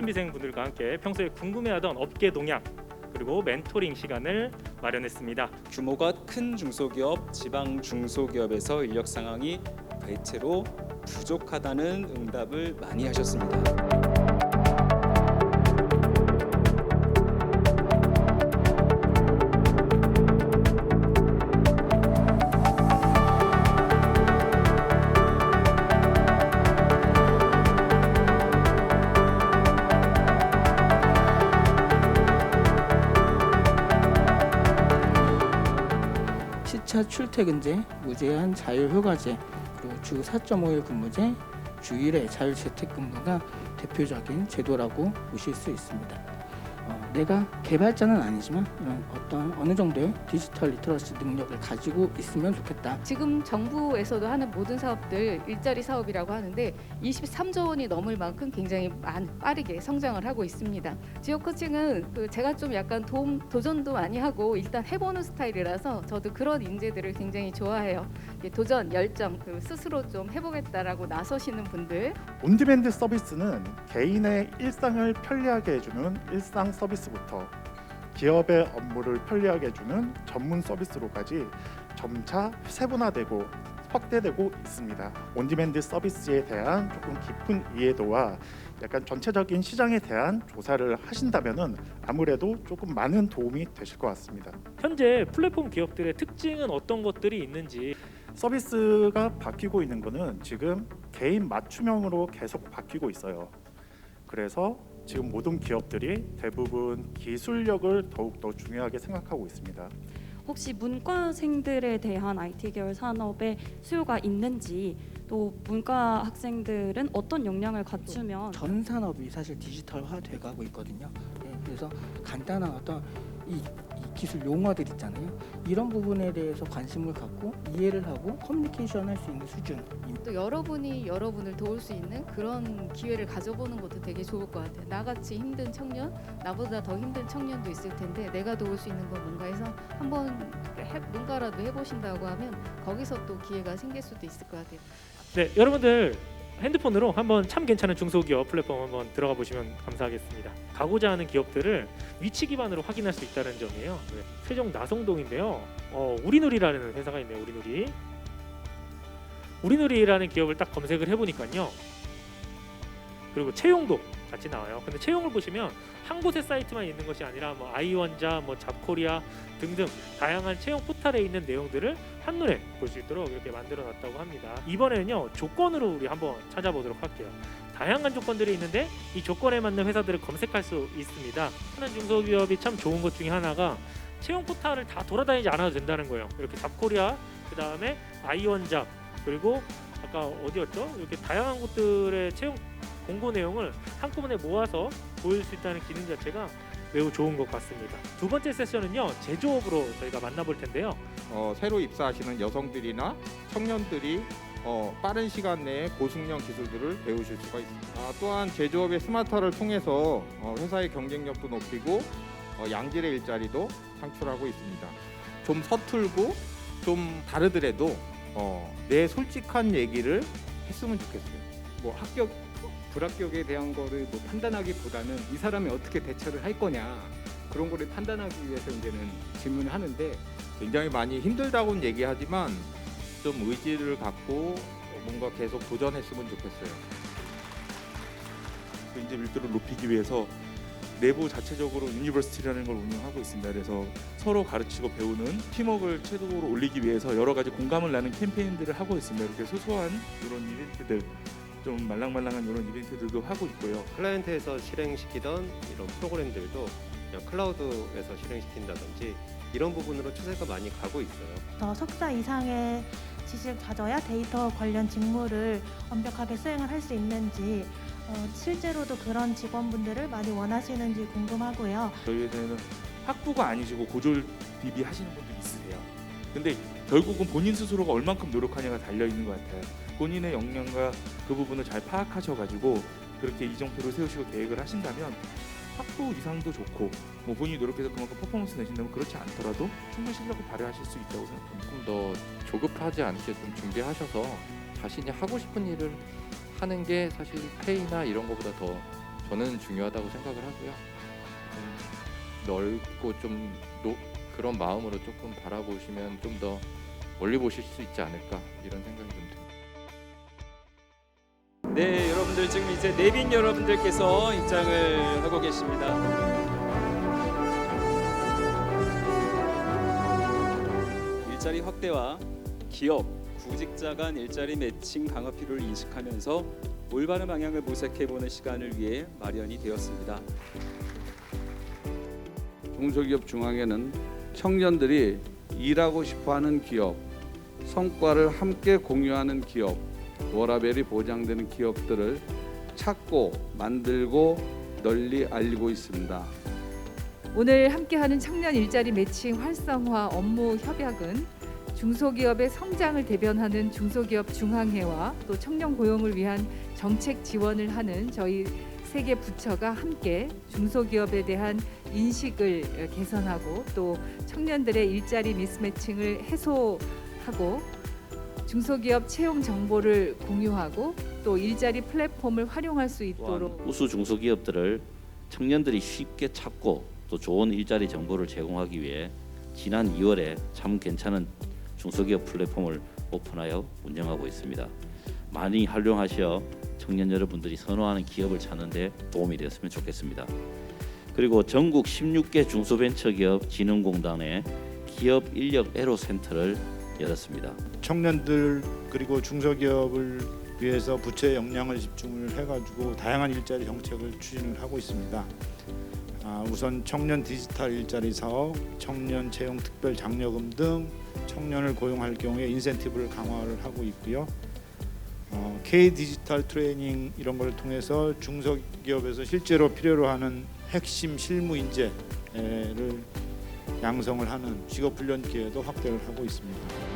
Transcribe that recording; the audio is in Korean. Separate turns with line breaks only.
준비생 분들과 함께 평소에 궁금해하던 업계 동향 그리고 멘토링 시간을 마련했습니다.
규모가 큰 중소기업, 지방 중소기업에서 인력 상황이 대체로 부족하다는 응답을 많이 하셨습니다.
출퇴근제, 무제한 자율휴가제, 그리고 주 4.5일 근무제, 주 1회 자율 재택근무가 대표적인 제도라고 보실 수 있습니다. 어, 내가 개발자는 아니지만 이런 어떤 어느 정도의 디지털 리터러시 능력을 가지고 있으면 좋겠다.
지금 정부에서도 하는 모든 사업들 일자리 사업이라고 하는데 23조 원이 넘을 만큼 굉장히 많, 빠르게 성장을 하고 있습니다. 지역 코칭은 그 제가 좀 약간 도움, 도전도 많이 하고 일단 해보는 스타일이라서 저도 그런 인재들을 굉장히 좋아해요. 예, 도전, 열정, 그 스스로 좀 해보겠다라고 나서시는 분들
온디맨드 서비스는 개인의 일상을 편리하게 해주는 일상 서비스부터 기업의 업무를 편리하게 해주는 전문 서비스로까지 점차 세분화되고 확대되고 있습니다. 온디맨드 서비스에 대한 조금 깊은 이해도와 약간 전체적인 시장에 대한 조사를 하신다면은 아무래도 조금 많은 도움이 되실 것 같습니다.
현재 플랫폼 기업들의 특징은 어떤 것들이 있는지
서비스가 바뀌고 있는 거는 지금 개인 맞춤형으로 계속 바뀌고 있어요. 그래서 지금 모든 기업들이 대부분 기술력을 더욱 더 중요하게 생각하고 있습니다.
혹시 문과생들에 대한 IT 계열 산업에 수요가 있는지 또 문과 학생들은 어떤 역량을 갖추면
전 산업이 사실 디지털화 돼가고 있거든요. 예, 그래서 간단한 어떤 이, 이 기술 용어들 있잖아요. 이런 부분에 대해서 관심을 갖고 이해를 하고 커뮤니케이션 할 수 있는 수준.
또 여러분이 여러분을 도울 수 있는 그런 기회를 가져보는 것도 되게 좋을 것 같아요. 나같이 힘든 청년, 나보다 더 힘든 청년도 있을 텐데 내가 도울 수 있는 건 뭔가 해서 한번 해, 뭔가라도 해보신다고 하면 거기서 또 기회가 생길 수도 있을 것 같아요.
네 여러분들 핸드폰으로 한번 참 괜찮은 중소기업 플랫폼 한번 들어가 보시면 감사하겠습니다. 가고자 하는 기업들을 위치 기반으로 확인할 수 있다는 점이에요. 네, 세종 나성동인데요. 어, 우리누리라는 회사가 있네요. 우리누리. 우리누리라는 기업을 딱 검색을 해보니까요. 그리고 채용도 같이 나와요. 근데 채용을 보시면 한 곳의 사이트만 있는 것이 아니라 뭐 아이원자, 뭐 잡코리아 등등 다양한 채용 포털에 있는 내용들을 한눈에 볼 수 있도록 이렇게 만들어 놨다고 합니다. 이번에는요 조건으로 우리 한번 찾아보도록 할게요. 다양한 조건들이 있는데 이 조건에 맞는 회사들을 검색할 수 있습니다. 하는 중소기업이 참 좋은 것 중에 하나가 채용 포털을 다 돌아다니지 않아도 된다는 거예요. 이렇게 잡코리아, 그 다음에 아이원잡, 그리고 아까 어디였죠? 이렇게 다양한 곳들의 채용 공고 내용을 한꺼번에 모아서 보일 수 있다는 기능 자체가 매우 좋은 것 같습니다. 두 번째 세션은요 제조업으로 저희가 만나볼 텐데요.
어, 새로 입사하시는 여성들이나 청년들이 어, 빠른 시간 내에 고숙련 기술들을 배우실 수가 있습니다. 아, 또한 제조업의 스마트화를 통해서 어, 회사의 경쟁력도 높이고 어, 양질의 일자리도 창출하고 있습니다. 좀 서툴고 좀 다르더라도 어, 내 솔직한 얘기를 했으면 좋겠어요.
뭐 합격 불합격에 대한 거를 뭐 판단하기보다는 이 사람이 어떻게 대처를 할 거냐 그런 거를 판단하기 위해서 이제는 질문을 하는데
굉장히 많이 힘들다고는 얘기하지만 좀 의지를 갖고 뭔가 계속 도전했으면 좋겠어요.
인재 밀도를 높이기 위해서 내부 자체적으로 유니버시티라는 걸 운영하고 있습니다. 그래서 서로 가르치고 배우는 팀워크를 최고로 올리기 위해서 여러 가지 공감을 나는 캠페인들을 하고 있습니다. 이렇게 소소한 이런 이벤트들, 좀 말랑말랑한 이런 이벤트들도 하고 있고요.
클라이언트에서 실행시키던 이런 프로그램들도 그냥 클라우드에서 실행시킨다든지 이런 부분으로 추세가 많이 가고 있어요.
더 석사 이상의 지식을 가져야 데이터 관련 직무를 완벽하게 수행을 할 수 있는지 어, 실제로도 그런 직원분들을 많이 원하시는지 궁금하고요.
저희 회사에는 학부가 아니시고 고졸 DB 하시는 분들 있으세요. 근데 결국은 본인 스스로가 얼만큼 노력하냐가 달려 있는 것 같아요. 본인의 역량과 그 부분을 잘 파악하셔가지고 그렇게 이정표를 세우시고 계획을 하신다면 학부 이상도 좋고 뭐 본인이 노력해서 그만큼 퍼포먼스 내신다면 그렇지 않더라도 충분히 실력을 발휘하실 수 있다고 생각합니다.
조금 더 조급하지 않게 좀 준비하셔서 자신이 하고 싶은 일을 하는 게 사실 페이나 이런 것보다 더 저는 중요하다고 생각을 하고요. 좀 넓고 좀 노, 그런 마음으로 조금 바라보시면 좀 더 멀리 보실 수 있지 않을까 이런 생각이 좀 듭니다.
네, 여러분들 지금 이제 내빈 여러분들께서 입장을 하고 계십니다. 일자리 확대와 기업, 구직자 간 일자리 매칭 강화 필요를 인식하면서 올바른 방향을 모색해보는 시간을 위해 마련이 되었습니다.
중소기업 중앙에는 청년들이 일하고 싶어하는 기업, 성과를 함께 공유하는 기업, 워라벨이 보장되는 기업들을 찾고 만들고 널리 알리고 있습니다.
오늘 함께하는 청년 일자리 매칭 활성화 업무 협약은 중소기업의 성장을 대변하는 중소기업 중앙회와 또 청년 고용을 위한 정책 지원을 하는 저희 세개 부처가 함께 중소기업에 대한 인식을 개선하고 또 청년들의 일자리 미스매칭을 해소하고 중소기업 채용 정보를 공유하고 또 일자리 플랫폼을 활용할 수 있도록
우수 중소기업들을 청년들이 쉽게 찾고 또 좋은 일자리 정보를 제공하기 위해 지난 2월에 참 괜찮은 중소기업 플랫폼을 오픈하여 운영하고 있습니다. 많이 활용하셔 청년 여러분들이 선호하는 기업을 찾는 데 도움이 되었으면 좋겠습니다. 그리고 전국 16개 중소벤처기업 진흥공단의 기업 인력 애로 센터를 열었습니다.
청년들 그리고 중소기업을 위해서 부처의 역량을 집중을 해가지고 다양한 일자리 정책을 추진을 하고 있습니다. 아, 우선 청년 디지털 일자리 사업, 청년 채용 특별 장려금 등 청년을 고용할 경우에 인센티브를 강화를 하고 있고요. 어, K 디지털 트레이닝 이런 걸 통해서 중소기업에서 실제로 필요로 하는 핵심 실무 인재를 양성을 하는 직업 훈련 기회도 확대를 하고 있습니다.